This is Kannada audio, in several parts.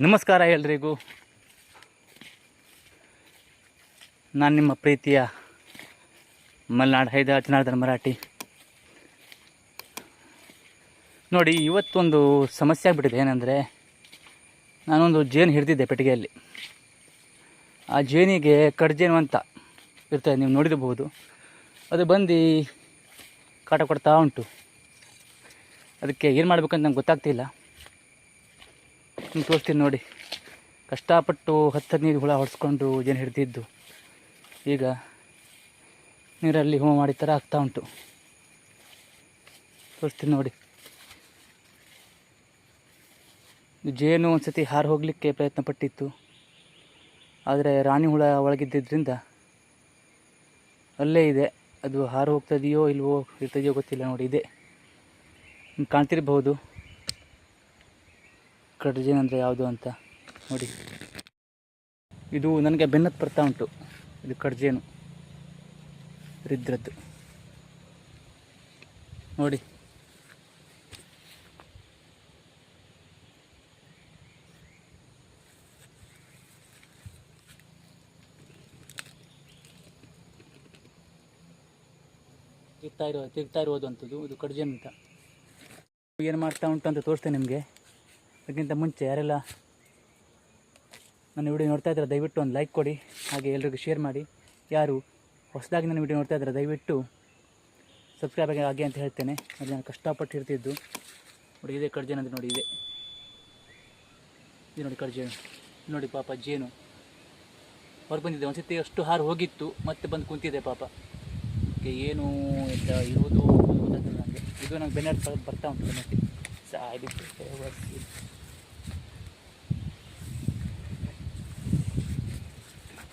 ನಮಸ್ಕಾರ ಎಲ್ರಿಗೂ. ನಾನು ನಿಮ್ಮ ಪ್ರೀತಿಯ ಮಲೆನಾಡು ಹೈದ ಮರಾಠಿ. ನೋಡಿ, ಇವತ್ತೊಂದು ಸಮಸ್ಯೆ ಆಗಿಬಿಟ್ಟಿದೆ. ಏನಂದರೆ, ನಾನೊಂದು ಜೇನು ಹಿಡಿದಿದ್ದೆ ಪೆಟ್ಟಿಗೆಯಲ್ಲಿ. ಆ ಜೇನಿಗೆ ಕಡ್ಜೇನು ಅಂತ ಇರ್ತದೆ, ನೀವು ನೋಡಿರಬಹುದು ಅದು ಬಂದು ಕಾಟ ಕೊಡ್ತಾ ಉಂಟು. ಅದಕ್ಕೆ ಏನು ಮಾಡಬೇಕಂತ ನಂಗೆ ಗೊತ್ತಾಗ್ತಿಲ್ಲ. ನಿಮ್ಗೆ ತೋರಿಸ್ತೀನಿ ನೋಡಿ. ಕಷ್ಟಪಟ್ಟು ಹತ್ತು ಹದಿನೈದು ಹುಳ ಹೊಡೆಸ್ಕೊಂಡು ಜನ ಹಿಡಿದಿದ್ದು. ಈಗ ನೀರಲ್ಲಿ ಹೋಮ ಮಾಡಿದ ಥರ ಆಗ್ತಾ ಉಂಟು. ತೋರಿಸ್ತೀನಿ ನೋಡಿ. ಜೇನು ಒಂದು ಸತಿ ಹಾರು ಹೋಗಲಿಕ್ಕೆ ಪ್ರಯತ್ನ ಪಟ್ಟಿತ್ತು. ಆದರೆ ರಾಣಿ ಹುಳ ಒಳಗಿದ್ದರಿಂದ ಅಲ್ಲೇ ಇದೆ. ಅದು ಹಾರು ಹೋಗ್ತದೆಯೋ ಇಲ್ವೋ ಇರ್ತದೆಯೋ ಗೊತ್ತಿಲ್ಲ ನೋಡಿ, ಇದೆ. ನಿಮ್ಗೆ ಕಡ್ಜೇನು ಅಂದರೆ ಯಾವುದು ಅಂತ ನೋಡಿ. ಇದು ನನಗೆ ಬೆನ್ನತ್ತು ಬರ್ತಾ ಉಂಟು. ಇದು ಕಡ್ಜೇನು ರಿದ್ರದ್ದು. ನೋಡಿ. ತಿರ್ತಾ ಇರೋ ತಿರ್ತಾ ಇರೋದಂಥದ್ದು ಇದು ಕಡ್ಜೇನು ಅಂತ. ಏನು ಮಾಡ್ತಾ ಉಂಟು ಅಂತ ತೋರಿಸ್ತೇನೆ ನಿಮಗೆ. ಅದಕ್ಕಿಂತ ಮುಂಚೆ ಯಾರೆಲ್ಲ ನನ್ನ ವಿಡಿಯೋ ನೋಡ್ತಾ ಇದ್ದಾರೆ, ದಯವಿಟ್ಟು ಒಂದು ಲೈಕ್ ಕೊಡಿ, ಹಾಗೆ ಎಲ್ರಿಗೂ ಶೇರ್ ಮಾಡಿ. ಯಾರು ಹೊಸದಾಗಿ ನನ್ನ ವಿಡಿಯೋ ನೋಡ್ತಾ ಇದ್ದಾರೆ, ದಯವಿಟ್ಟು ಸಬ್ಸ್ಕ್ರೈಬ್ ಆಗಿ ಹಾಗೆ ಅಂತ ಹೇಳ್ತೇನೆ. ಅದು ನಾನು ಕಷ್ಟಪಟ್ಟು ಇರ್ತಿದ್ದು ನೋಡಿ, ಇದೆ ಕಡ್ಜೇನು ಅಂತ ನೋಡಿ, ಇದೆ. ಇದು ನೋಡಿ ಕಡ್ಜೇನು ನೋಡಿ ಪಾಪ ಜೇನು. ಹೊರಗೆ ಬಂದಿದೆ. ಒಂದು ಸತಿ ಅಷ್ಟು ಹಾರು ಹೋಗಿತ್ತು, ಮತ್ತೆ ಬಂದು ಕುಂತಿದೆ ಪಾಪ. ಏನು ಇರೋದು ನನಗೆ ಇದು ನಂಗೆ ಬೆನ್ನ ಬರ್ತಾ ಉಂಟು ಬೆನ್ನಟ್ಟಿ ಸಾಯ್ಬಿಟ್ಟು ಒರ್ಸಿ.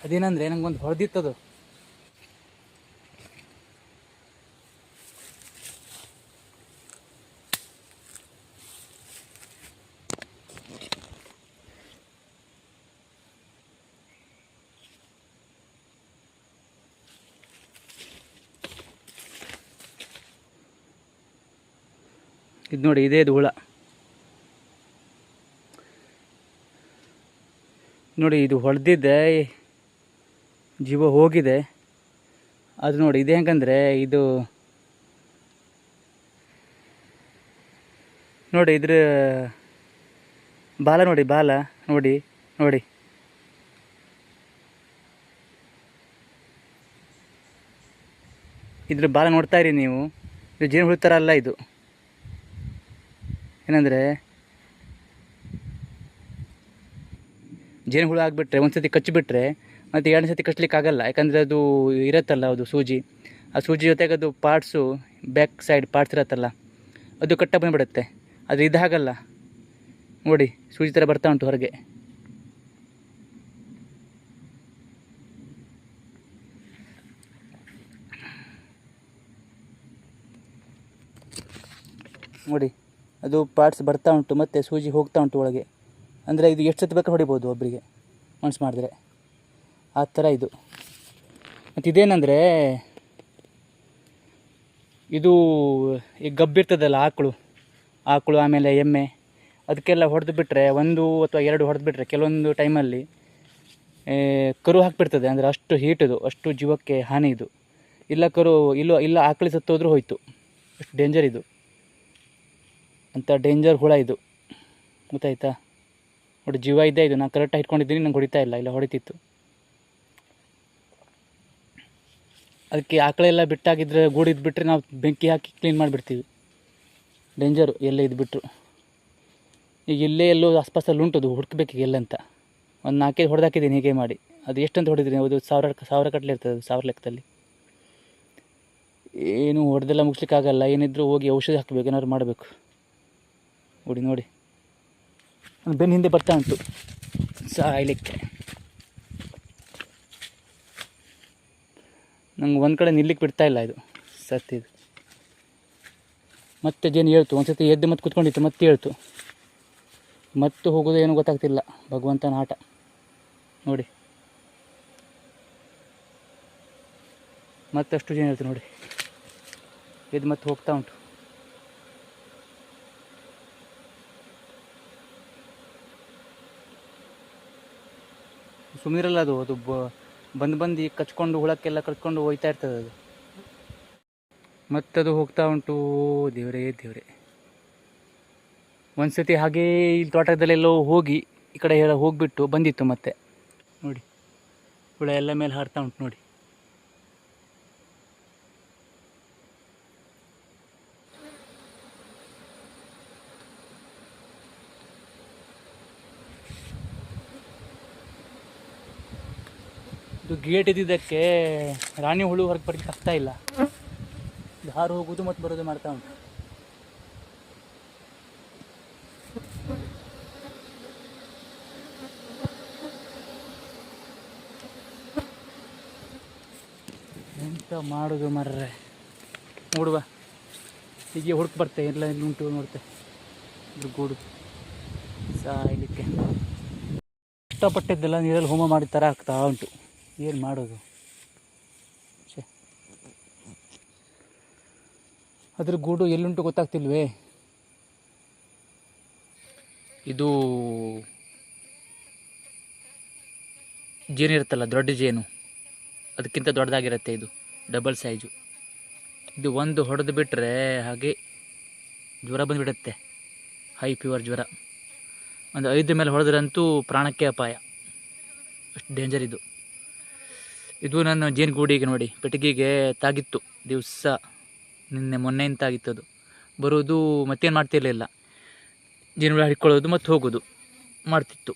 ಅದೇನಂದ್ರೆ ನಂಗೊಂದು ಹೊಡೆದಿತ್ತದು ಇದು ನೋಡಿ, ಇದೇ ಇದು ನೋಡಿ, ಇದು ಹೊಡೆದಿದ್ದೆ, ಜೀವ ಹೋಗಿದೆ. ಅದು ನೋಡಿ, ಇದು ಹೆಂಗಂದರೆ, ಇದು ನೋಡಿ, ಇದ್ರ ಬಾಲ ನೋಡಿ ಬಾಲ, ನೋಡಿ ನೋಡಿ. ಇದ್ರ ಬಾಲ ನೋಡ್ತಾ ಇರಿ ನೀವು. ಇದು ಜೇನು ಹುಳ ಥರ ಅಲ್ಲ ಇದು. ಏನಂದರೆ ಜೇನು ಹುಳ ಆಗಿಬಿಟ್ರೆ, ಒಂದು ಸತಿ ಕಚ್ಚಿಬಿಟ್ರೆ, ಮತ್ತು ಎರಡನೇ ಸತಿ ಕಚ್ಚಲಿಕ್ಕೆ ಆಗಲ್ಲ ಯಾಕಂದರೆ ಅದು ಇರುತ್ತಲ್ಲ ಅದು ಸೂಜಿ. ಆ ಸೂಜಿ ಜೊತೆಗೆ ಅದು ಪಾರ್ಟ್ಸು ಬ್ಯಾಕ್ ಸೈಡ್ ಪಾರ್ಟ್ಸ್ ಇರುತ್ತಲ್ಲ, ಅದು ಕಟ್ಟ ಬಂದುಬಿಡುತ್ತೆ. ಅದು ಇದಾಗಲ್ಲ. ನೋಡಿ, ಸೂಜಿ ಥರ ಬರ್ತಾ ಉಂಟು ಹೊರಗೆ. ನೋಡಿ. ಅದು ಪಾರ್ಟ್ಸ್ ಬರ್ತಾ ಉಂಟು, ಮತ್ತು ಸೂಜಿ ಹೋಗ್ತಾ ಉಂಟು ಒಳಗೆ. ಅಂದರೆ ಇದು ಎಷ್ಟು ಸತಿ ಬೇಕಾದ್ರೆ ಹೊಡಿಬೋದು ಒಬ್ಬರಿಗೆ ಮನ್ಸು ಮಾಡಿದ್ರೆ. ಆ ಥರ ಇದು. ಮತ್ತು ಇದೇನಂದರೆ, ಇದು ಈ ಗಬ್ಬಿರ್ತದಲ್ಲ ಆಕಳು ಆಕಳು ಆಮೇಲೆ ಎಮ್ಮೆ, ಅದಕ್ಕೆಲ್ಲ ಹೊಡೆದು ಬಿಟ್ಟರೆ ಒಂದು ಅಥವಾ ಎರಡು ಹೊಡೆದು ಬಿಟ್ಟರೆ ಕೆಲವೊಂದು ಟೈಮಲ್ಲಿ ಕರು ಹಾಕಿಬಿಡ್ತದೆ. ಅಂದರೆ ಅಷ್ಟು ಹೀಟದು ಅಷ್ಟು ಜೀವಕ್ಕೆ ಹಾನಿ ಇದು. ಇಲ್ಲ ಕರು, ಇಲ್ಲ ಇಲ್ಲ ಆಕಳಿ ಸತ್ತೋದ್ರೂ ಹೋಯಿತು. ಅಷ್ಟು ಡೇಂಜರ್ ಇದು. ಅಂತ ಡೇಂಜರ್ ಹುಳ ಇದು. ಗೊತ್ತಾಯ್ತಾ? ನೋಡಿ, ಜೀವ ಇದ್ದೇ ಇದು. ನಾನು ಕರೆಕ್ಟಾಗಿ ಇಟ್ಕೊಂಡಿದ್ದೀನಿ, ನಂಗೆ ಹೊಡಿತಾ ಇಲ್ಲ. ಇಲ್ಲ, ಹೊಡಿತಿತ್ತು. ಅದಕ್ಕೆ ಆಕಳೆಲ್ಲ ಬಿಟ್ಟಾಗಿದ್ರೆ ಗೂಡಿದ್ದು ಬಿಟ್ಟರೆ ನಾವು ಬೆಂಕಿ ಹಾಕಿ ಕ್ಲೀನ್ ಮಾಡಿಬಿಡ್ತೀವಿ. ಡೇಂಜರು ಎಲ್ಲೇ ಇದು ಬಿಟ್ಟರು ಈಗ ಇಲ್ಲೇ ಎಲ್ಲೋ ಆಸ್ಪಾಸಲ್ಲಿ ಉಂಟು ಅದು, ಹುಡ್ಕಬೇಕು ಎಲ್ಲಂತ. ಒಂದು ನಾಲ್ಕೈದು ಹೊಡೆದಾಕಿದ್ದೀನಿ, ಹೀಗೆ ಮಾಡಿ. ಅದು ಎಷ್ಟಂತ ಹೊಡಿದ್ರಿ ಅದು ಸಾವಿರ ಸಾವಿರ ಕಟ್ಟಲೆ ಇರ್ತದೆ ಅದು, ಸಾವಿರ ಲೆಕ್ಕದಲ್ಲಿ. ಏನು ಹೊಡೆದೆಲ್ಲ ಮುಗಿಸ್ಲಿಕ್ಕಾಗಲ್ಲ. ಏನಿದ್ರು ಹೋಗಿ ಔಷಧಿ ಹಾಕಬೇಕು, ಏನಾದ್ರು ಮಾಡಬೇಕು. ನೋಡಿ ನೋಡಿ. ಬೆನ್ ಬೆನ್ನ ಹಿಂದೆ ಬರ್ತಾ ಉಂಟು. ಸಾಯ್ಲಿಕ್ಕೆ. ನಂಗೆ ಒಂದು ಕಡೆ ನಿಲ್ಲಿಕ್ಕೆ ಬಿಡ್ತಾ ಇಲ್ಲ ಇದು ಸತ್ತಿದು ಮತ್ತೆ ಜೇನು ಹೇಳ್ತು ಒಂದು ಸತಿ ಎದ್ದು ಮತ್ತೆ ಕುತ್ಕೊಂಡಿತ್ತು ಮತ್ತೆ ಹೇಳ್ತು. ಮತ್ತೆ ಹೋಗೋದು ಏನೂ ಗೊತ್ತಾಗ್ತಿಲ್ಲ ಭಗವಂತನ ಆಟ. ನೋಡಿ. ಮತ್ತಷ್ಟು ಜನ ಹೇಳ್ತು ನೋಡಿ. ಎದ್ದು ಮತ್ತೆ ಹೋಗ್ತಾ ಉಂಟು. ಸುಮ್ಮನಿರಲ್ಲ ಅದು ಅದು ಬಂದು ಬಂದು ಕಚ್ಕೊಂಡು ಹುಳಕ್ಕೆಲ್ಲ ಕಚ್ಕೊಂಡು ಹೋಯ್ತಾ ಇರ್ತದೆ ಅದು. ಮತ್ತದು ಹೋಗ್ತಾ ಉಂಟು, ದೇವರೇ ದೇವರೇ. ಒಂದು ಸತಿ ಹಾಗೇ ಇಲ್ಲಿ ತೋಟದಲ್ಲೆಲ್ಲೋ ಹೋಗಿ, ಈ ಕಡೆ ಎಲ್ಲ ಹೋಗಿಬಿಟ್ಟು ಬಂದಿತ್ತು ಮತ್ತೆ. ನೋಡಿ, ಹುಳ ಎಲ್ಲ ಮೇಲೆ ಹಾರ್ತಾ ಉಂಟು ನೋಡಿ. ಗೇಟ್ ಇದ್ದಿದ್ದಕ್ಕೆ ರಾಣಿ ಹುಳು ಹೊರಗೆ ಬರಕ್ಕೆ ಆಗ್ತಾ ಇಲ್ಲ. ದಾರು ಹೋಗೋದು ಮತ್ತು ಬರೋದು ಮಾಡ್ತಾ ಉಂಟು. ಎಂತ ಮಾಡೋದು ಮರ್ರೆ? ನೋಡುವ ಹೀಗೆ ಹುಡುಕ್ ಬರ್ತೆ, ಎಲ್ಲ ಇಲ್ಲಿ ಉಂಟು ನೋಡ್ತೆ. ಇದ್ರ ಗೂಡು. ಸಾಯ್ಲಿಕ್ಕೆ. ಕಷ್ಟಪಟ್ಟಿದ್ದೆಲ್ಲ ನೀರಲ್ಲಿ ಹೋಮ ಮಾಡಿದ ಥರ ಆಗ್ತಾ ಉಂಟು. ಏನು ಮಾಡೋದು? ಛೇ. ಅದ್ರ ಗೂಡು ಎಲ್ಲಿಂಟು ಗೊತ್ತಾಗ್ತಿಲ್ವೇ? ಇದು ಜೇನು ಇರುತ್ತಲ್ಲ, ದೊಡ್ಡ ಜೇನು. ಅದಕ್ಕಿಂತ ದೊಡ್ಡದಾಗಿರುತ್ತೆ ಇದು ಡಬಲ್ ಸೈಜು ಇದು ಒಂದು ಹೊಡೆದು ಬಿಟ್ಟರೆ ಹಾಗೆ ಜ್ವರ ಬಂದುಬಿಡುತ್ತೆ. ಹೈ ಫೀವರ್ ಜ್ವರ. ಒಂದು ಐದು ಮೇಲೆ ಹೊಡೆದ್ರಂತೂ ಪ್ರಾಣಕ್ಕೆ ಅಪಾಯ. ಅಷ್ಟು ಡೇಂಜರ್ ಇದು. ಇದು ನನ್ನ ಜೇನುಗೂಡಿಗೆ ನೋಡಿ, ಪೆಟ್ಟಿಗೆಗೆ ತಾಗಿತ್ತು, ದಿವಸ ನಿನ್ನೆ ಮೊನ್ನೆ ತಾಗಿತ್ತು ಅದು ಬರೋದು ಮತ್ತೇನು ಮಾಡ್ತಿರಲಿಲ್ಲ. ಜೇನುಗೂಡು ಹಿಡ್ಕೊಳ್ಳೋದು ಮತ್ತು ಹೋಗೋದು ಮಾಡ್ತಿತ್ತು.